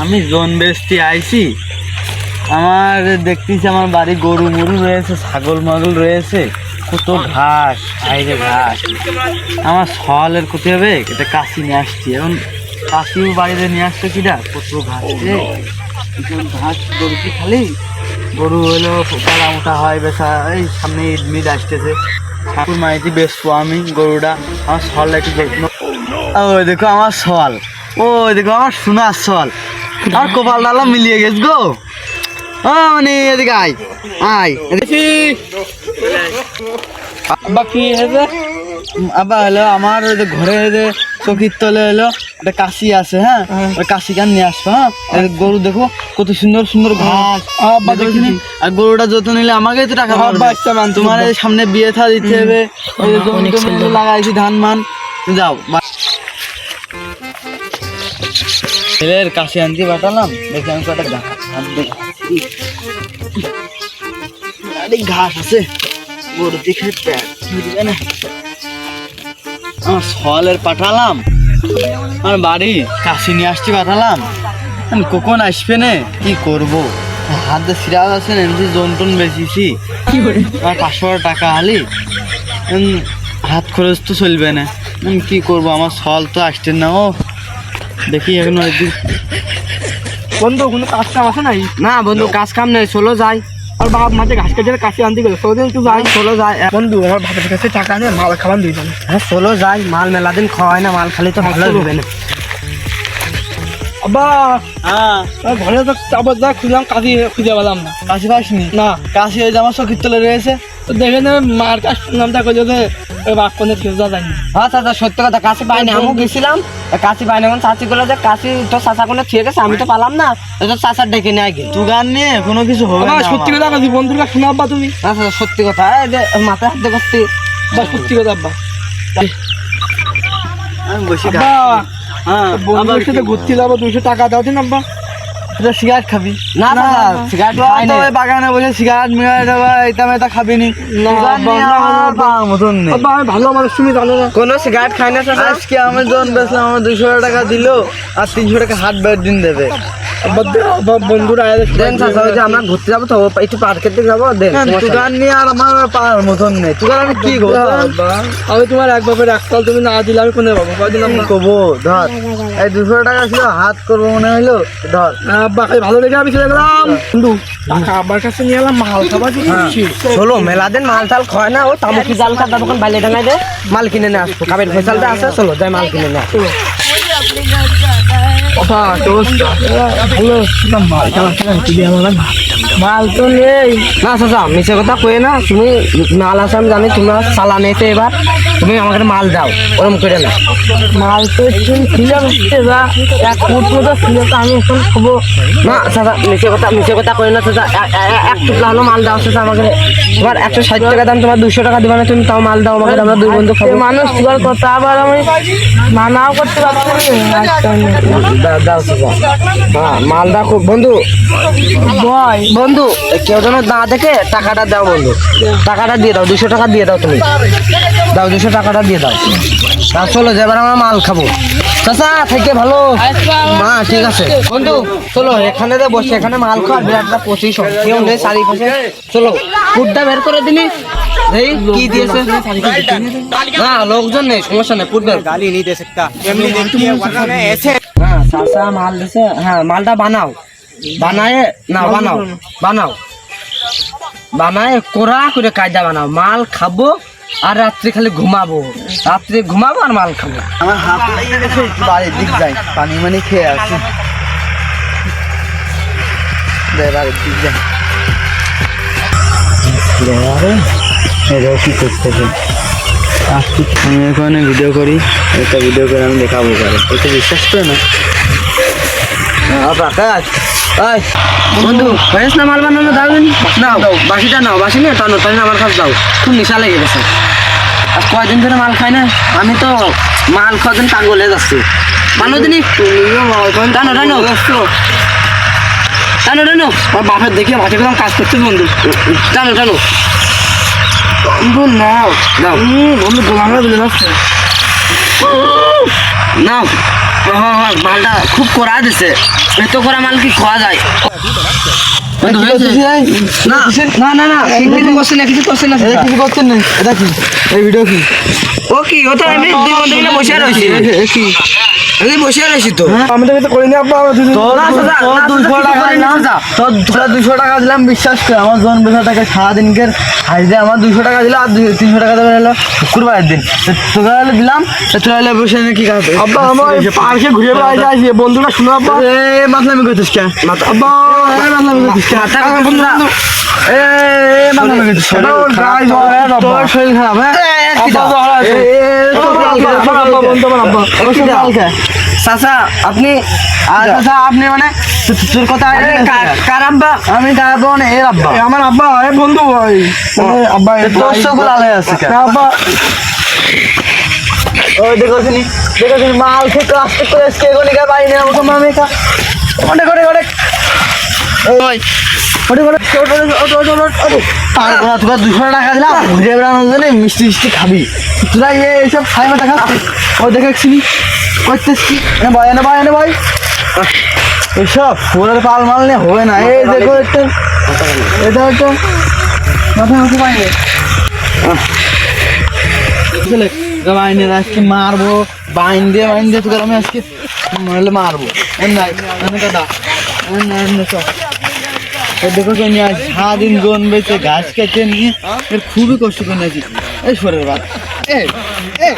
আমি জোন বেস্তি আইছি। আমার দেখতেছি আমার বাড়ি গরু মরু রয়েছে, ছাগল মাগল রয়েছে। কত ঘাস আইরে ঘাস। আমার সওয়ালের ক্ষতি হবে, এটা কাশি নিয়ে আসছি। এখন কাশিও বাড়িতে নিয়ে আসছে কিনা? কত ঘাস ঘাস গরু কি খালি? গরু হলো পালা মোটা হয় বেসা এই সামনে ঈদ মিদ আসতেছে। ঠাকুর মাইতি বেসবো আমি গরুটা। আমার সওয়ালটা একটু দেখব। ও দেখো আমার সওয়াল। ওই দেখো আমার সোনার সওয়াল। আর কপাল ডালা মিলিয়ে গেছ গো। মানে এদিকে আয় আয় দেখি বাকি হেবে আবার হলো আমার ওই যে ঘরে যে চকির তলে হলো একটা কাশি আছে হ্যাঁ? ওই কাশি কান নিয়ে আসব হ্যাঁ? গরু দেখো কত সুন্দর সুন্দর ঘাস। আব্বা দেখিনি? আর গরুটা যত্ন নিলে আমাকেই তো টাকা আব্বা পাবে। একটা মানতে তোমার সামনে বিয়ে থা দিতে হবে। ওই যে জমি লাগাইছি ধান মান যাও ছেলের কাশি আনতে পাঠালাম দেখি আমি কটা ঘাস ঘাস। আরে ঘাস আছে। গরু দেখে না। আমার সলের পাঠালাম। আমার বাড়ি কাশি নিয়ে আসছি পাঠালাম। আমি কখন আসবে না? কি করব? হাতে সিরাজ আছে না এমনি জন্টন বেশিছি। আমার পাঁচশো টাকা হালি উম, হাত খরচ তো চলবে না। কি করব? আমার সল তো আসছে না ও। দেখি এখন একদিন বন্ধু কোনো কাজ কাম আছে নাই? না বন্ধু কাজ কাম নেই চলো যাই। আর বাপ মাঝে ঘাস কাটে কাশি আনতে গেলে সোদিন একটু যাই। চলো যাই। বন্ধু আমার বাপের কাছে টাকা নেই মাল দুই হ্যাঁ চলো যাই মাল মেলা দিন খাওয়া হয় না মাল খালি তো ভালো হবে না। আব্বা হ্যাঁ। ঘরে তো যা খুঁজলাম কাশি খুঁজে পেলাম না। কাশি পাসনি না। কাশি হয়ে আমার চকির তলে রয়েছে। তো দেখে মার কাছ নামটা করছে যে ওই কেউ যা যায়নি হ্যাঁ চাচা সত্যি কথা কাশি পাইনি আমিও গেছিলাম। কাশি পাইনি এখন চাচি গুলো যে কাশি তো চাচা কোনে আছে আমি তো পালাম না তো চাচার ডেকে নিয়ে গেল তু গান নিয়ে কোনো কিছু হবে না সত্যি কথা কাশি বন্ধুরা শোনা আব্বা তুমি? চাচা সত্যি কথা এই যে মাথায় হাতে করছি বা সত্যি কথা আব্বা। আমি বসে আব্বা হ্যাঁ বন্ধুদের সাথে ঘুরতে যাব দুইশো টাকা দাও দিন আব্বা। এটা সিগারেট খাবি? না না সিগারেট খাই না। বাগানে বসে সিগারেট মিগারেট এটা মেটা খাবি নি। আমার ভালো মানুষ তুমি জানো না। কোনো সিগারেট খাই না আজকে আমি জন বেসলাম আমার দুশো টাকা দিলো আর তিনশো টাকা হাত বেড দিন দেবে। বন্ধুরা আয় দেন চাচা ওই যে আমরা ঘুরতে যাব তো একটু পার্কের দিকে যাব দেন। সমস্যা নিয়ে আর আমার পাওয়ার মতন নেই। তুগান আমি কি করব? আমি তোমার তুমি না দিলে আমি কোনে পাবো? কয়দিন কি করব? ধর। এই দুশো টাকা ছিল হাত করব মনে হইল ধর। আব্বা ভালো লেগে আমি চলে গেলাম। বন্ধু টাকা কাছে নিয়ে এলাম মাল খাবার চলো মেলা দিন মাল টাল খায় না ও তামুকি জাল খাতা দোকান বাইলে ডাঙাই দে মাল কিনে নিয়ে আসব। কাবের ফেসালটা আছে চলো যাই মাল কিনে নিয়ে আসব। মাল তো নেই না কথা না তুমি মাল আমি জানি এবার তুমি আমাকে মাল দাও ওরম করে মাল তো আমি না কথা মিছে কথা না মাল দাও। আমাকে ষাট টাকা দাম তোমার দুশো টাকা দিবা না তুমি তাও মাল দাও আমাকে আমরা দুই বন্ধু মানুষ তোমার কথা আবার আমি মানাও করতে পারছি মালদা খুব বন্ধু। বন্ধু। কেউ যেন না দেখে টাকাটা দাও বন্ধু। টাকাটা দিয়ে দাও দুশো টাকা দিয়ে দাও তুমি। দাও দুশো টাকাটা দিয়ে দাও। তা চলো যে এবার আমরা মাল খাব। চাচা থেকে ভালো। মা ঠিক আছে। বন্ধু চলো এখানে তো বসে এখানে মাল খাওয়ার বিরাটটা পঁচিশ কেউ নেই চারিপাশে। চলো ফুটটা বের করে দিলি। এই কি দিয়েছে না লোকজন নেই সমস্যা নেই হ্যাঁ হ্যাঁ মালটা বানাও। বানায় না বানাও। বানাও। বানায় কোরা করে কায়দা বানাও। মাল খাব আর রাত্রে খালি ঘুমাবো। রাত্রে ঘুমাবো আর মাল খাব। আমার হাত লেগে গেছে একটু বাড়ির দিক যাই। পানি মানি খেয়ে আসি। দে বাড়ির দিক যাই। এরাও কি করতেছে আমি এখানে ভিডিও করি একটা ভিডিও করে আমি দেখাবো পারে এটা বিশ্বাস করে না? আকাশ বন্ধু হয়েছ না মাল বানানো? দাও নাও বাসিটা নাও বাসি নিয়ে টানো টানো আমার কাছে দাও। খুব নেশা লেগে গেছে। আর কয়দিন ধরে মাল খাই না? আমি তো মাল খাওয়ার জন্য টাঙ্গলে যাচ্ছি। মানো দিনি। টানো টানো। টানো টানো। আর বাপের দেখে গেলাম কাজ করতে বন্ধু। টানো টানো। বন্ধু নাও নাও হুম, বন্ধু গোলামরা দিলে না নাও মালটা খুব করা দিছে। এত করা মাল কি খাওয়া যায়? না। না না কিছু না। না করছেন না এটা কি এই ভিডিও কি? ও কি ও তো এমনি দুই বন্ধু মিলে বসে রয়েছি। কি? এমনি বসে রয়েছি তো। আমি তো করিনি আব্বা তোর না, তোর দুশো টাকা দিলাম। তোর তোরা বিশ্বাস করে আমার জন বেসা টাকা সারাদিনকের হাইজে আমার দুশো টাকা দিল আর তিনশো টাকা দেবে হলো শুক্রবারের দিন। তো তোকে হলে দিলাম তোরা হলে বসে কি কাজ আব্বা আমার পার্কে ঘুরে বেড়াইতে আসি বন্ধুরা শুনো আব্বা। এ মাতলামি করছিস কে আব্বা মাতলামি করছিস কে বন্ধুরা এ মাতলামি করছিস কে? তোর গায়ে জ্বর, এ বাবা। তোর শরীর খারাপ হ্যাঁ? আব্বা আব্বা, আব্বা আব্বা। চাচা আপনি আর আপনি মানে তোর কথা কার আব্বা? আমি মানে এর আব্বা। আমার আব্বা এ বন্ধু ভাই মানে আব্বা এ তোর আছে আব্বা। ওই দেখো শুনি দেখো শুনি মাল খেতে আসতে করে এসকে এগোনি গা বাইরে আমাকে মামি অনেক অনেক অনেক ওই। ওটা করে আর ওরা তোরা দুশো টাকা দিলাম, ঘুরে বেড়ানোর মিষ্টি মিষ্টি খাবি। তোরা ইয়ে এইসব খাই মাথা খাচ্ছিস ও দেখে শুনি করছিস কি ভাই, এনে ভাই ভাই। এসব ফুলের পাল মাল নিয়ে হবে না। এই দেখো একটা। এটা একটা। মাথা মাথা পাইনি চলে বাইনে আজকে মারবো। বাইন দিয়ে বাইন দিয়ে তোকে আমি আজকে মরলে মারবো। নাই দাদা। নাই চল। দেখো তো নিয়ে আজ সারাদিন জন বেঁচে ঘাস কেটে নিয়ে এর খুবই কষ্ট করে নিয়েছি এই সরের বাদ এই এই